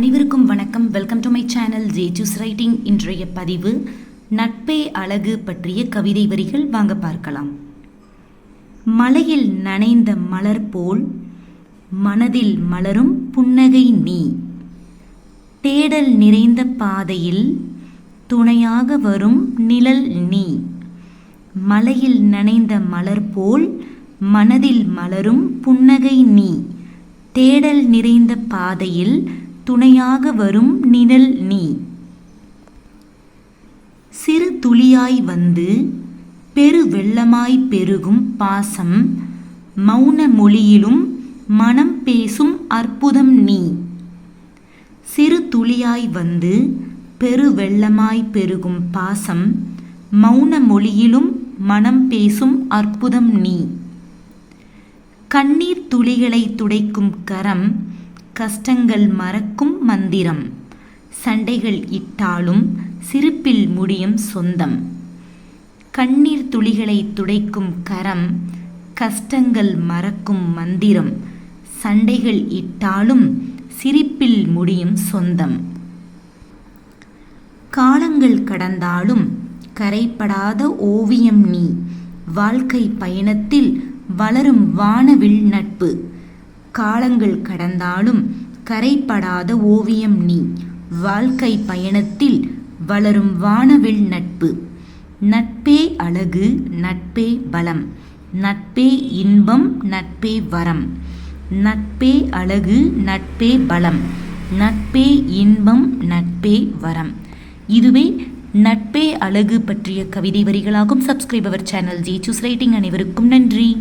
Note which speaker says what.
Speaker 1: அனைவருக்கும் வணக்கம். Welcome to my channel J juice writing இன்றைய பதிவு நட்பே அழகு பற்றிய கவிதை வரிகள். வாங்க பார்க்கலாம். மலையில் நனைந்த மலர் போல் மனதில் மலரும் புன்னகை நீ. தேடல் நிறைந்த பாதையில் துணையாக வரும் நிழல் நீ. மலையில் நனைந்த மலர் போல் மனதில் மலரும் புன்னகை நீ. தேடல் நிறைந்த பாதையில் துணையாக வரும் நிழல் நீ. சிறு துளியாய் வந்து பெரு வெள்ளமாய் பெருகும் பாசம் மௌன மொழியிலும் மனம் பேசும் அற்புதம் நீ. சிறு துளியாய் வந்து பெரு வெள்ளமாய் பெருகும் பாசம் மௌன மொழியிலும் மனம் பேசும் அற்புதம் நீ. கண்ணீர் துளிகளை துடைக்கும் கரம் கஷ்டங்கள் மறக்கும் மந்திரம். சண்டைகள் இட்டாலும் சிரிப்பில் முடியும் சொந்தம். கண்ணீர் துளிகளை துடைக்கும் கரம் கஷ்டங்கள் மறக்கும் மந்திரம். சண்டைகள் இட்டாலும் சிரிப்பில் முடியும் சொந்தம். காலங்கள் கடந்தாலும் கரைப்படாத ஓவியம் நீ. வாழ்க்கை பயணத்தில் வளரும் வானவில் நட்பு. காலங்கள் கடந்தாலும் கரைப்படாத ஓவியம் நீ. வாழ்க்கை பயணத்தில் வளரும் வானவில் நட்பு. நட்பே அழகு நட்பே பலம். நட்பே இன்பம் நட்பே வரம். நட்பே அழகு நட்பே பலம். நட்பே இன்பம் நட்பே வரம். இதுவே நட்பே அழகு பற்றிய கவிதை வரிகளாகும். சப்ஸ்கிரைப் அவர் சேனல் ஜி சூஸ் ரைட்டிங் அனைவருக்கும் நன்றி.